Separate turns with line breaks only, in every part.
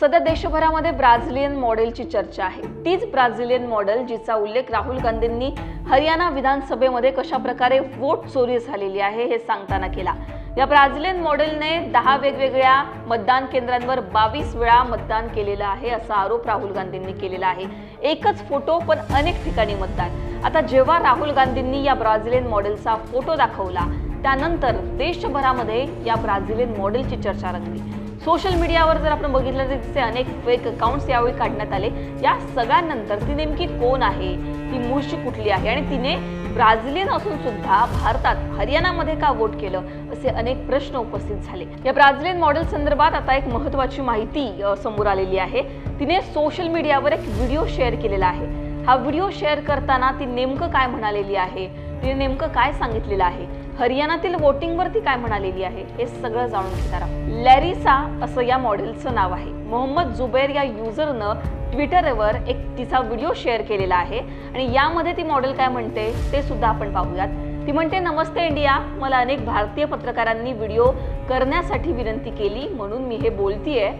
सध्या देशभरामध्ये ब्राझिलियन मॉडेलची चर्चा आहे. तीच ब्राझिलियन मॉडेल जिचा उल्लेख राहुल गांधींनी हरियाणा विधानसभेमध्ये कशा प्रकारे वोट चोरी झालेली आहे हे सांगताना केला. या ब्राझिलियन मॉडेलने दहा वेगवेगळ्या मतदान केंद्रांवर बावीस वेळा मतदान केलेलं आहे असा आरोप राहुल गांधींनी केलेला आहे. एकच फोटो पण अनेक ठिकाणी मतदान. आता जेव्हा राहुल गांधींनी या ब्राझिलियन मॉडेलचा फोटो दाखवला त्यानंतर देशभरामध्ये या ब्राझिलियन मॉडेलची चर्चा रंगली. सोशल मीडियावर जर आपण बघितलं तर तिचे अनेक फेक अकाउंट्स यावेळी काढण्यात आले. या सगळ्यांनंतर ती नेमकी कोण आहे? ती मूळची कुठली आहे? आणि तिने ब्राझिलियन असून सुद्धा भारतात हरियाणामध्ये का वोट केलं? असे अनेक प्रश्न उपस्थित झाले. या ब्राझिलियन मॉडेल संदर्भात आता एक महत्वाची माहिती समोर आलेली आहे. तिने सोशल मीडियावर एक व्हिडिओ शेअर केलेला आहे. हा व्हिडिओ शेअर करताना ती नेमकं काय म्हणालेली आहे? तिने नेमकं काय सांगितलेलं आहे? हरियाणातील वोटिंगवरती काय म्हणालेली आहे हे सगळं जाणून घेणार आहोत. लॅरिसा असं या मॉडेलचं नाव आहे. मोहम्मद जुबैर या युजरनं ट्विटरवर एक तिचा व्हिडिओ शेअर केलेला आहे आणि यामध्ये ती मॉडेल काय म्हणते ते सुद्धा आपण पाहूयात. ती म्हणते नमस्ते इंडिया मला अनेक भारतीय पत्रकारांनी व्हिडिओ करण्यासाठी विनंती केली म्हणून मी हे बोलतीये.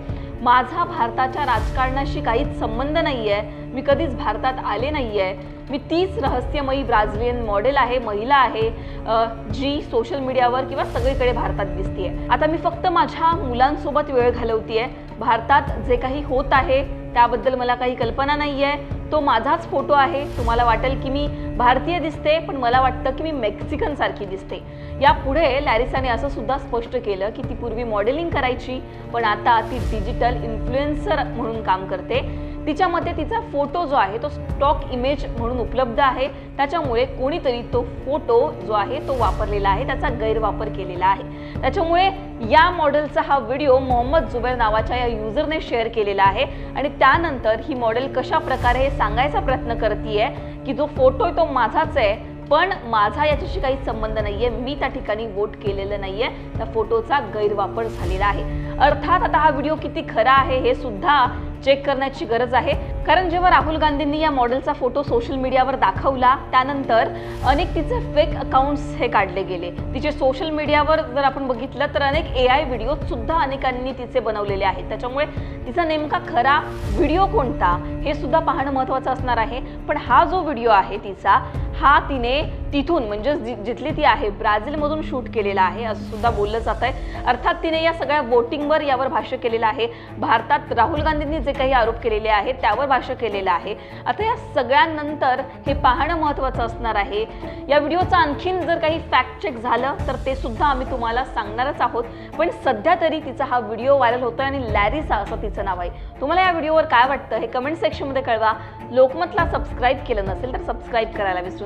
माझा भारताच्या राजकारणाशी काहीच संबंध नाही आहे मी कधीच भारतात आले नाही आहे मी तीच रहस्यमयी ब्राझिलियन मॉडेल आहे महिला आहे जी सोशल मीडियावर किंवा सगळीकडे भारतात दिसतीये. आता मी फक्त माझ्या मुलांसोबत वेळ घालवतीये. भारतात जे काही होत आहे त्याबद्दल मला काही कल्पना नाही आहे तो माझाच फोटो आहे. तुम्हाला वाटेल की मी भारतीय दिसते पण मला वाटतं की मी मेक्सिकन सारखी दिसते. यापुढे लॅरिसाने असं सुद्धा स्पष्ट केलं की ती पूर्वी मॉडेलिंग करायची पण आता ती डिजिटल इन्फ्लुएन्सर म्हणून काम करते. तिच्या मते तिचा फोटो जो आहे तो स्टॉक इमेज म्हणून उपलब्ध आहे. त्याच्यामुळे कोणीतरी तो फोटो जो आहे तो वापरलेला आहे. त्याचा गैरवापर केलेला आहे. त्याच्यामुळे या मॉडेलचा हा व्हिडिओ मोहम्मद जुबेर नावाच्या या युजरने शेअर केलेला आहे. आणि त्यानंतर ही मॉडेल कशा प्रकारे हे सांगायचा प्रयत्न करते की जो फोटो आहे तो माझाच आहे पण माझा याच्याशी काही संबंध नाहीये. मी त्या ठिकाणी वोट केलेलं नाहीये. त्या फोटोचा गैरवापर झालेला आहे. अर्थात आता हा व्हिडिओ किती खरा आहे हे सुद्धा चेक करण्याची गरज आहे. कारण जेव्हा राहुल गांधींनी या मॉडेलचा फोटो सोशल मीडियावर दाखवला त्यानंतर अनेक तिचे फेक अकाउंट्स हे काढले गेले. तिचे सोशल मीडियावर जर आपण बघितलं तर अनेक ए आय व्हिडिओ सुद्धा अनेकांनी तिचे बनवलेले आहेत. त्याच्यामुळे तिचा नेमका खरा व्हिडिओ कोणता हे सुद्धा पाहणं महत्त्वाचं असणार आहे. पण हा जो व्हिडिओ आहे तिचा हा तिने तिथून म्हणजे जि- जिथली ती आहे ब्राझीलमधून शूट केलेला आहे असं सुद्धा बोललं जात आहे. अर्थात तिने या सगळ्या वोटिंगवर यावर भाष्य केलेलं आहे. भारतात राहुल गांधींनी जे काही आरोप केलेले आहेत त्यावर भाष्य केलेलं आहे. आता या सगळ्यांनंतर हे पाहणं महत्त्वाचं असणार आहे. या व्हिडिओचं आणखीन जर काही फॅक्ट चेक झालं तर ते सुद्धा आम्ही तुम्हाला सांगणारच आहोत. पण सध्या तरी तिचा हा व्हिडिओ व्हायरल होतोय आणि लॅरिसा असं तिचं नाव आहे. तुम्हाला या व्हिडिओवर काय वाटतं हे कमेंट सेक्शनमध्ये कळवा. लोकमतला सबस्क्राईब केलं नसेल तर सबस्क्राईब करायला विसरू